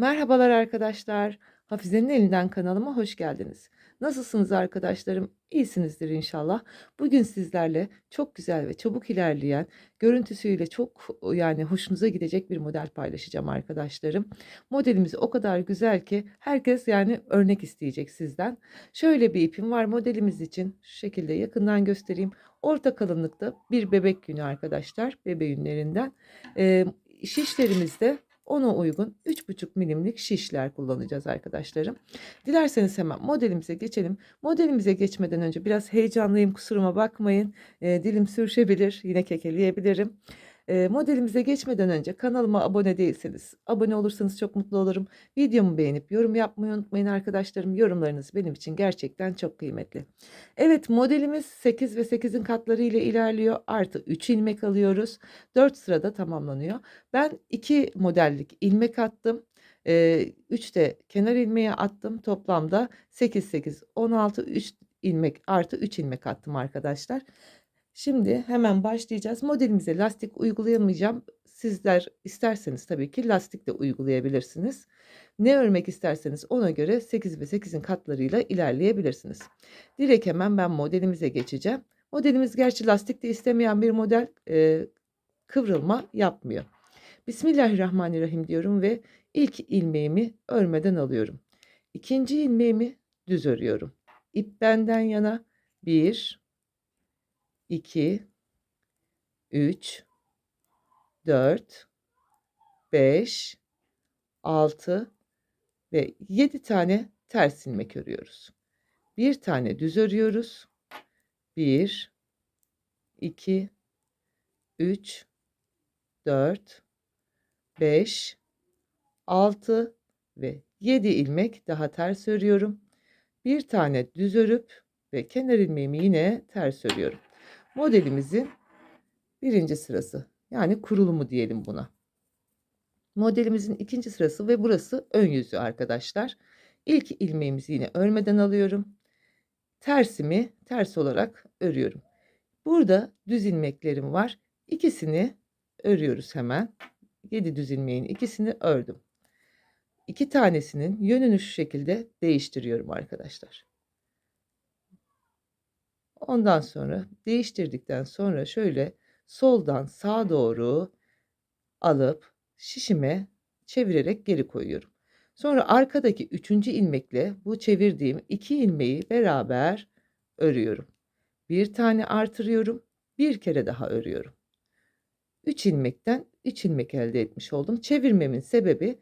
Merhabalar arkadaşlar. Hafize'nin elinden kanalıma hoş geldiniz. Nasılsınız arkadaşlarım? İyisinizdir inşallah. Bugün sizlerle çok güzel ve çabuk ilerleyen, görüntüsüyle çok yani hoşunuza gidecek bir model paylaşacağım arkadaşlarım. Modelimiz o kadar güzel ki herkes yani örnek isteyecek sizden. Şöyle bir ipim var modelimiz için. Şu şekilde yakından göstereyim. Orta kalınlıkta bir bebek yünü arkadaşlar. Bebe yünlerinden. Ee, şişlerimizde ona uygun 3,5 milimlik şişler kullanacağız arkadaşlarım. Dilerseniz hemen modelimize geçelim. Modelimize geçmeden önce biraz heyecanlıyım kusuruma bakmayın. E, dilim sürüşebilir yine kekeleyebilirim. E, modelimize geçmeden önce kanalıma abone değilseniz abone olursanız çok mutlu olurum. Videomu beğenip yorum yapmayı unutmayın arkadaşlarım. Yorumlarınız benim için gerçekten çok kıymetli. Evet modelimiz 8 ve 8'in katları ile ilerliyor. Artı 3 ilmek alıyoruz. 4 sırada tamamlanıyor. Ben 2 modellik ilmek attım. 3 de kenar ilmeği attım. Toplamda 8 8 16 3 ilmek artı 3 ilmek attım arkadaşlar. Şimdi hemen başlayacağız. Modelimize lastik uygulayamayacağım. Sizler isterseniz tabii ki lastik de uygulayabilirsiniz. Ne örmek isterseniz ona göre 8 ve 8'in katlarıyla ilerleyebilirsiniz. Direkt hemen ben modelimize geçeceğim. Modelimiz gerçi lastik de istemeyen bir model e, kıvrılma yapmıyor. Bismillahirrahmanirrahim diyorum ve ilk ilmeğimi örmeden alıyorum. İkinci ilmeğimi düz örüyorum. İp benden yana 1 2 3 4 5 6 ve 7 tane ters ilmek örüyoruz. Bir tane düz örüyoruz. 1 2 3 4 5 6 ve 7 ilmek daha ters örüyorum. Bir tane düz örüp ve kenar ilmeğimi yine ters örüyorum. Modelimizin birinci sırası yani kurulumu diyelim buna. Modelimizin ikinci sırası ve burası ön yüzü arkadaşlar. İlk ilmeğimizi yine örmeden alıyorum. Tersimi ters olarak örüyorum. Burada düz ilmeklerim var. İkisini örüyoruz hemen. 7 düz ilmeğin ikisini ördüm. İki tanesinin yönünü şu şekilde değiştiriyorum arkadaşlar. Ondan sonra değiştirdikten sonra şöyle soldan sağa doğru alıp şişime çevirerek geri koyuyorum. Sonra arkadaki üçüncü ilmekle bu çevirdiğim iki ilmeği beraber örüyorum. Bir tane artırıyorum. Bir kere daha örüyorum. 3 ilmekten 3 ilmek elde etmiş oldum. Çevirmemin sebebi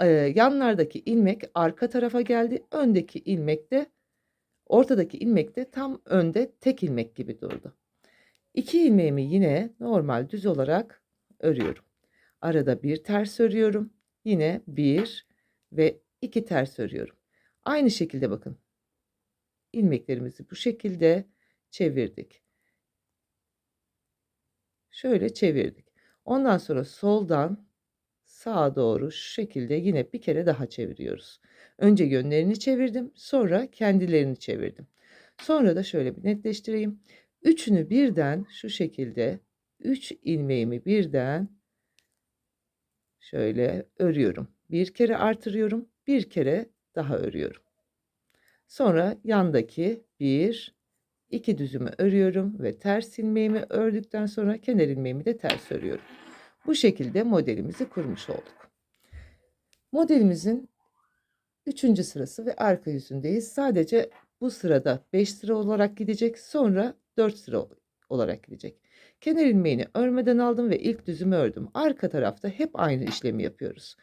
e, yanlardaki ilmek arka tarafa geldi. Öndeki ilmek de ortadaki ilmek de tam önde tek ilmek gibi durdu. 2 ilmeğimi yine normal düz olarak örüyorum. Arada bir ters örüyorum. Yine bir ve iki ters örüyorum. Aynı şekilde bakın. ilmeklerimizi bu şekilde çevirdik. Şöyle çevirdik. Ondan sonra soldan sağa doğru şu şekilde yine bir kere daha çeviriyoruz. Önce yönlerini çevirdim, sonra kendilerini çevirdim. Sonra da şöyle bir netleştireyim. Üçünü birden şu şekilde 3 ilmeğimi birden şöyle örüyorum. Bir kere artırıyorum, bir kere daha örüyorum. Sonra yandaki bir, iki düzümü örüyorum ve ters ilmeğimi ördükten sonra kenar ilmeğimi de ters örüyorum. Bu şekilde modelimizi kurmuş olduk. Modelimizin üçüncü sırası ve arka yüzündeyiz. Sadece bu sırada 5 sıra olarak gidecek. Sonra 4 sıra olarak gidecek. Kenar ilmeğini örmeden aldım ve ilk düzümü ördüm. Arka tarafta hep aynı işlemi yapıyoruz.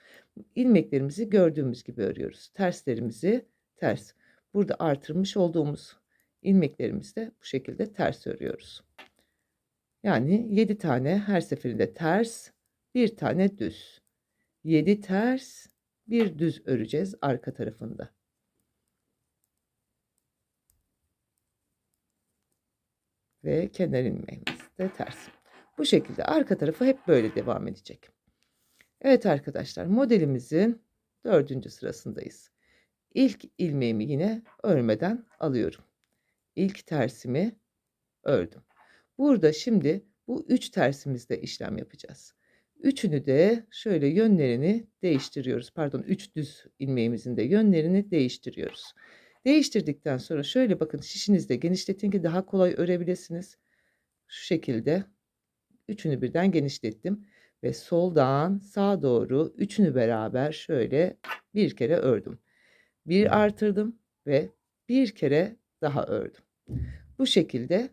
İlmeklerimizi gördüğümüz gibi örüyoruz. Terslerimizi ters. Burada artırmış olduğumuz ilmeklerimizi de bu şekilde ters örüyoruz. Yani 7 tane her seferinde ters, bir tane düz. 7 ters, bir düz öreceğiz arka tarafında. Ve kenar ilmeğimiz de ters. Bu şekilde arka tarafı hep böyle devam edecek. Evet arkadaşlar modelimizin dördüncü sırasındayız. İlk ilmeğimi yine örmeden alıyorum. İlk tersimi ördüm. Burada şimdi bu üç tersimizde işlem yapacağız. Üçünü de şöyle yönlerini değiştiriyoruz. Pardon 3 düz ilmeğimizin de yönlerini değiştiriyoruz. Değiştirdikten sonra şöyle bakın şişinizde genişletin ki daha kolay örebilirsiniz. Şu şekilde üçünü birden genişlettim ve soldan sağa doğru üçünü beraber şöyle bir kere ördüm. Bir artırdım ve bir kere daha ördüm. Bu şekilde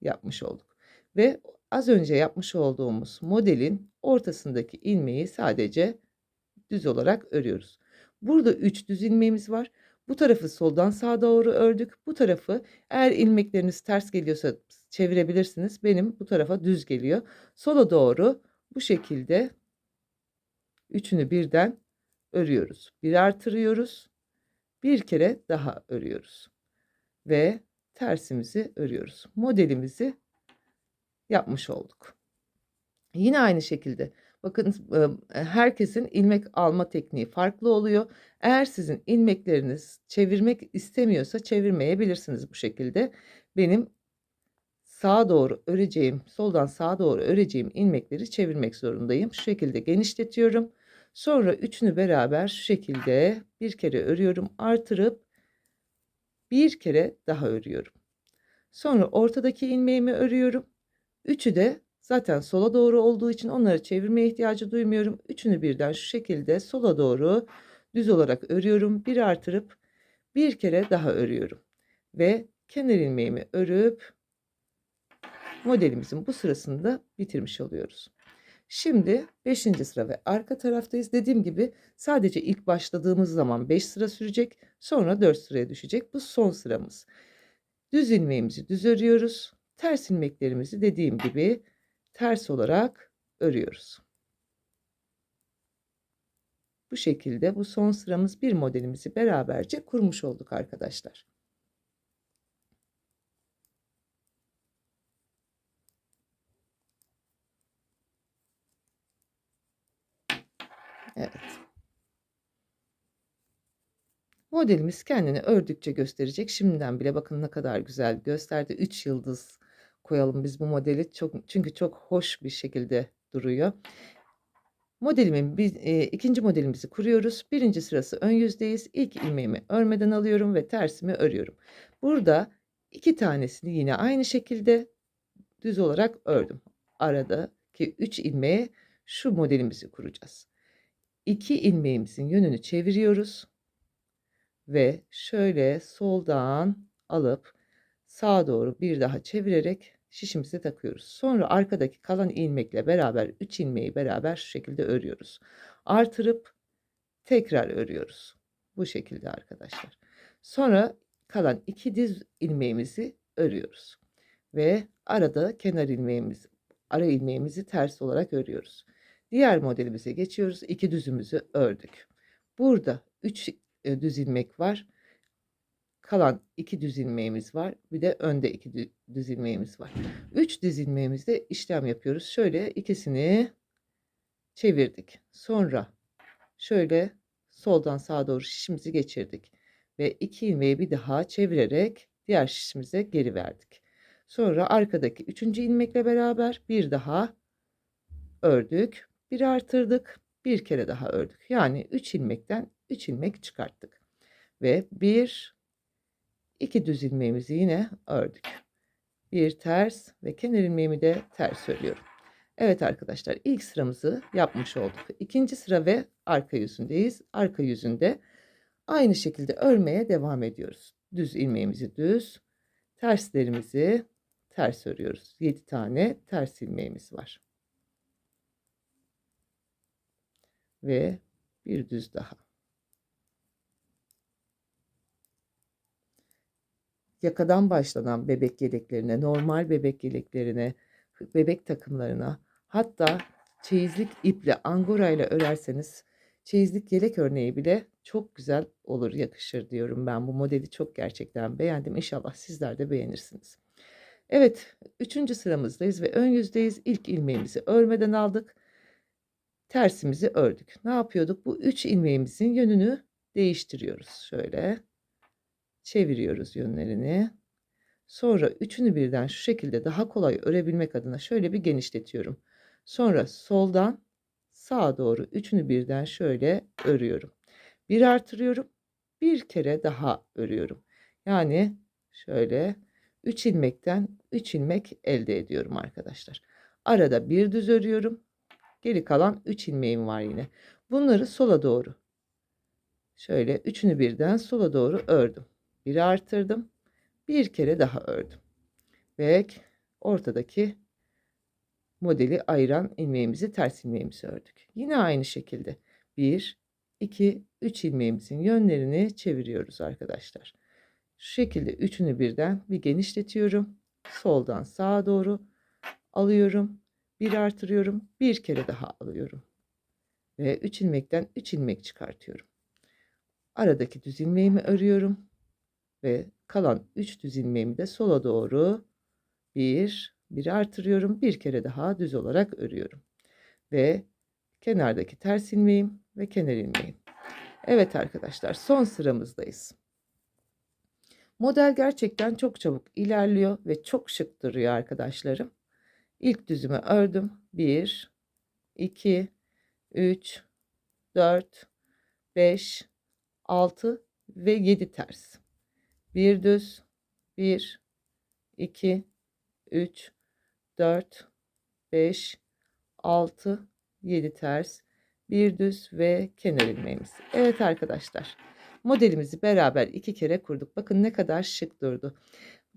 yapmış olduk. Ve az önce yapmış olduğumuz modelin ortasındaki ilmeği sadece düz olarak örüyoruz. Burada 3 düz ilmeğimiz var. Bu tarafı soldan sağa doğru ördük. Bu tarafı eğer ilmekleriniz ters geliyorsa çevirebilirsiniz. Benim bu tarafa düz geliyor. Sola doğru bu şekilde üçünü birden örüyoruz. Bir artırıyoruz. Bir kere daha örüyoruz. Ve tersimizi örüyoruz. Modelimizi yapmış olduk. Yine aynı şekilde bakın herkesin ilmek alma tekniği farklı oluyor. Eğer sizin ilmekleriniz çevirmek istemiyorsa çevirmeyebilirsiniz bu şekilde. Benim sağa doğru öreceğim, soldan sağa doğru öreceğim ilmekleri çevirmek zorundayım. Şu şekilde genişletiyorum. Sonra üçünü beraber şu şekilde bir kere örüyorum. Artırıp bir kere daha örüyorum. Sonra ortadaki ilmeğimi örüyorum. Üçü de zaten sola doğru olduğu için onları çevirmeye ihtiyacı duymuyorum. Üçünü birden şu şekilde sola doğru düz olarak örüyorum. Bir artırıp bir kere daha örüyorum. Ve kenar ilmeğimi örüp modelimizin bu sırasını da bitirmiş oluyoruz. Şimdi 5. sıra ve arka taraftayız. Dediğim gibi sadece ilk başladığımız zaman 5 sıra sürecek. Sonra 4 sıraya düşecek. Bu son sıramız. Düz ilmeğimizi düz örüyoruz. Ters ilmeklerimizi dediğim gibi ters olarak örüyoruz. Bu şekilde bu son sıramız bir modelimizi beraberce kurmuş olduk arkadaşlar. Evet. Modelimiz kendini ördükçe gösterecek. Şimdiden bile bakın ne kadar güzel gösterdi. 3 yıldız koyalım biz bu modeli. Çok çünkü çok hoş bir şekilde duruyor. Modelimin bir, e, ikinci modelimizi kuruyoruz. Birinci sırası ön yüzdeyiz. İlk ilmeğimi örmeden alıyorum ve tersimi örüyorum. Burada iki tanesini yine aynı şekilde düz olarak ördüm. Aradaki 3 ilmeğe şu modelimizi kuracağız. 2 ilmeğimizin yönünü çeviriyoruz ve şöyle soldan alıp sağa doğru bir daha çevirerek şişimize takıyoruz. Sonra arkadaki kalan ilmekle beraber 3 ilmeği beraber şu şekilde örüyoruz. Artırıp tekrar örüyoruz. Bu şekilde arkadaşlar. Sonra kalan iki diz ilmeğimizi örüyoruz. Ve arada kenar ilmeğimizi, ara ilmeğimizi ters olarak örüyoruz. Diğer modelimize geçiyoruz. İki düzümüzü ördük. Burada 3 e, düz ilmek var. Kalan iki düz ilmeğimiz var. Bir de önde iki düz ilmeğimiz var. Üç düz ilmeğimizde işlem yapıyoruz. Şöyle ikisini çevirdik. Sonra şöyle soldan sağa doğru şişimizi geçirdik. Ve iki ilmeği bir daha çevirerek diğer şişimize geri verdik. Sonra arkadaki üçüncü ilmekle beraber bir daha ördük. Bir artırdık. Bir kere daha ördük. Yani 3 ilmekten 3 ilmek çıkarttık. Ve bir iki düz ilmeğimizi yine ördük. Bir ters ve kenar ilmeğimi de ters örüyorum. Evet arkadaşlar ilk sıramızı yapmış olduk. İkinci sıra ve arka yüzündeyiz. Arka yüzünde aynı şekilde örmeye devam ediyoruz. Düz ilmeğimizi düz, terslerimizi ters örüyoruz. 7 tane ters ilmeğimiz var. Ve bir düz daha. Yakadan başlanan bebek yeleklerine, normal bebek yeleklerine, bebek takımlarına, hatta çeyizlik iple, angora ile örerseniz çeyizlik yelek örneği bile çok güzel olur, yakışır diyorum ben. Bu modeli çok gerçekten beğendim. İnşallah sizler de beğenirsiniz. Evet, üçüncü sıramızdayız ve ön yüzdeyiz. İlk ilmeğimizi örmeden aldık. Tersimizi ördük. Ne yapıyorduk? Bu üç ilmeğimizin yönünü değiştiriyoruz. Şöyle çeviriyoruz yönlerini. Sonra üçünü birden şu şekilde daha kolay örebilmek adına şöyle bir genişletiyorum. Sonra soldan sağa doğru üçünü birden şöyle örüyorum. Bir artırıyorum. Bir kere daha örüyorum. Yani şöyle 3 ilmekten 3 ilmek elde ediyorum arkadaşlar. Arada bir düz örüyorum. Geri kalan 3 ilmeğim var yine. Bunları sola doğru. Şöyle üçünü birden sola doğru ördüm. Bir artırdım. Bir kere daha ördüm. Ve ortadaki modeli ayıran ilmeğimizi ters ilmeğimizi ördük. Yine aynı şekilde 1, 2, 3 ilmeğimizin yönlerini çeviriyoruz arkadaşlar. Şu şekilde üçünü birden bir genişletiyorum. Soldan sağa doğru alıyorum. Bir artırıyorum. Bir kere daha alıyorum. Ve 3 ilmekten 3 ilmek çıkartıyorum. Aradaki düz ilmeğimi örüyorum. Ve kalan 3 düz ilmeğimi de sola doğru bir, bir artırıyorum. Bir kere daha düz olarak örüyorum. Ve kenardaki ters ilmeğim ve kenar ilmeğim. Evet arkadaşlar son sıramızdayız. Model gerçekten çok çabuk ilerliyor ve çok şık duruyor arkadaşlarım. İlk düzümü ördüm. 1, 2, 3, 4, 5, 6 ve 7 ters. Bir düz, 1, 2, 3, 4, 5, 6, 7 ters, bir düz ve kenar ilmeğimiz. Evet arkadaşlar modelimizi beraber iki kere kurduk. Bakın ne kadar şık durdu.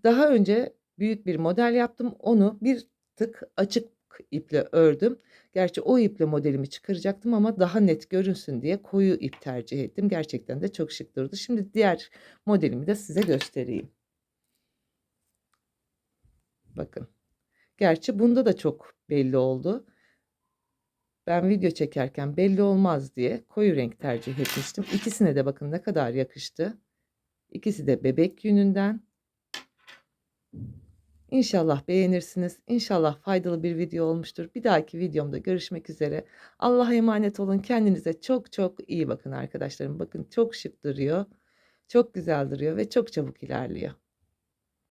Daha önce büyük bir model yaptım. Onu bir tık açık iple ördüm. Gerçi o iple modelimi çıkaracaktım ama daha net görünsün diye koyu ip tercih ettim. Gerçekten de çok şık durdu. Şimdi diğer modelimi de size göstereyim. Bakın. Gerçi bunda da çok belli oldu. Ben video çekerken belli olmaz diye koyu renk tercih etmiştim. İkisine de bakın ne kadar yakıştı. İkisi de bebek yününden. İnşallah beğenirsiniz. İnşallah faydalı bir video olmuştur. Bir dahaki videomda görüşmek üzere. Allah'a emanet olun. Kendinize çok çok iyi bakın arkadaşlarım. Bakın çok şık duruyor. Çok güzel duruyor ve çok çabuk ilerliyor.